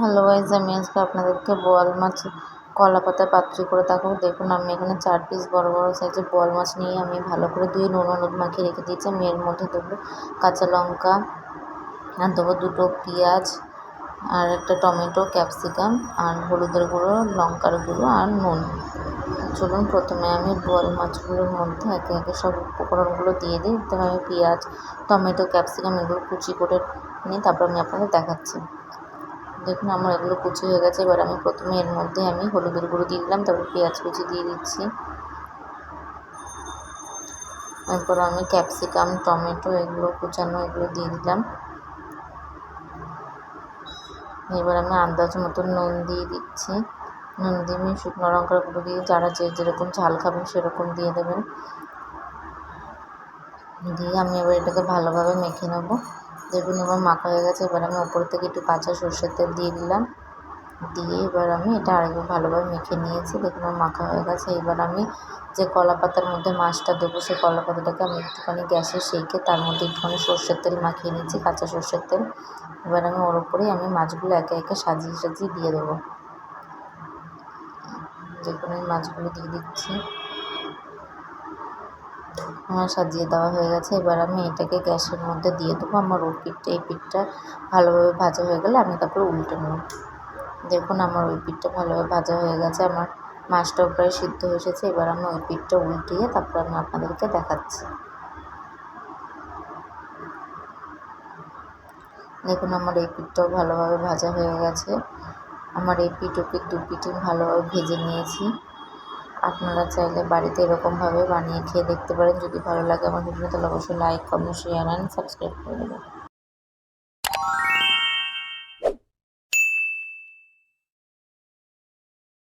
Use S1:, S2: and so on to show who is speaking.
S1: Hello guys আমি আজকে আপনাদেরকে বোয়াল মাছ, কলা পাতায় পাত্রি করে দেখাবো। দেখুন, আমি এখানে চার পিস বড় বড় সাইজের বোয়াল মাছ নিয়ে আমি ভালো করে ধুয়ে নুন হলুদ মাখিয়ে রেখে দিয়েছি। আমি এর মধ্যে দেবো কাঁচা লঙ্কা, আর দেবো দুটো পেঁয়াজ, আর একটা টমেটো, ক্যাপসিকাম, আর হলুদের গুঁড়ো, লঙ্কার গুঁড়ো, আর নুন। চলুন, প্রথমে আমি বোয়াল মাছগুলোর মধ্যে একে একে সব উপকরণগুলো দিয়ে দিই। তবে আমি পেঁয়াজ, টমেটো, ক্যাপসিকাম এগুলো কুচি করে নিই তারপর আমি আপনাদের দেখাচ্ছি। দেখুন, আমার এগুলো কুচি হয়ে গেছে। এবার আমি প্রথমে এর মধ্যে আমি হলুদের গুঁড়ো দিয়ে দিলাম, তারপর পেঁয়াজ কুচি দিয়ে দিচ্ছি। এরপর আমি ক্যাপসিকাম, টমেটো এগুলো কুচানো, এগুলো দিয়ে দিলাম। এবার আমি আন্দাজ মতো নুন দিয়ে দিচ্ছি। নুন দিয়ে আমি শুকনো লঙ্কার গুঁড়ো দিয়ে যারা যে যেরকম ঝাল খাবেন সেরকম দিয়ে দেবেন। দিয়ে আমি এবার এটাকে ভালোভাবে মেখে নেব। দেখুন, এবার মাখা হয়ে গেছে। এবার আমি ওপর থেকে একটু কাঁচা সর্ষের তেল দিয়ে দিলাম। দিয়ে এবার আমি এটা আরেকবার ভালোভাবে মেখে নিয়েছি। দেখুন মাখা হয়ে গেছে। এবার আমি যে কলা পাতার মধ্যে মাছটা দেবো, সেই কলা পাতাটাকে আমি একটুখানি গ্যাসে সেঁকে তার মধ্যে একটুখানি সর্ষের তেল মাখিয়ে নিচ্ছি কাঁচা সর্ষের তেল। এবার আমি ওর উপরেই আমি মাছগুলো একে একে সাজিয়ে সাজিয়ে দিয়ে দেবো। দেখুন এই মাছগুলো দিয়ে দিচ্ছি। সাজিয়ে দেওয়া হয়ে গেছে। এবার আমি এটাকে গ্যাসের মধ্যে দিয়ে দেবো। আমার ওই পিঠটা, এই পিঠটা ভালোভাবে ভাজা হয়ে গেলে আমি তারপরে উল্টে নেব। দেখুন, আমার ওই পিঠটা ভালোভাবে ভাজা হয়ে গেছে। আমার মাছটাও প্রায় সিদ্ধ হয়ে এসেছে। এবার আমি ওই পিঠটা উল্টিয়ে তারপর আমি আপনাদেরকে দেখাচ্ছি। দেখুন, আমার এই পিঠটাও ভালোভাবে ভাজা হয়ে গেছে। আমার এই পিঠ ও পিঠ দু পিঠই ভালোভাবে ভেজে নিয়েছি। আপনারা চাইলে বাড়িতে এরকমভাবে বানিয়ে খেয়ে দেখতে পারেন। যদি ভালো লাগে আমার ভিডিও তাহলে অবশ্যই like comment share and subscribe করে দেবেন।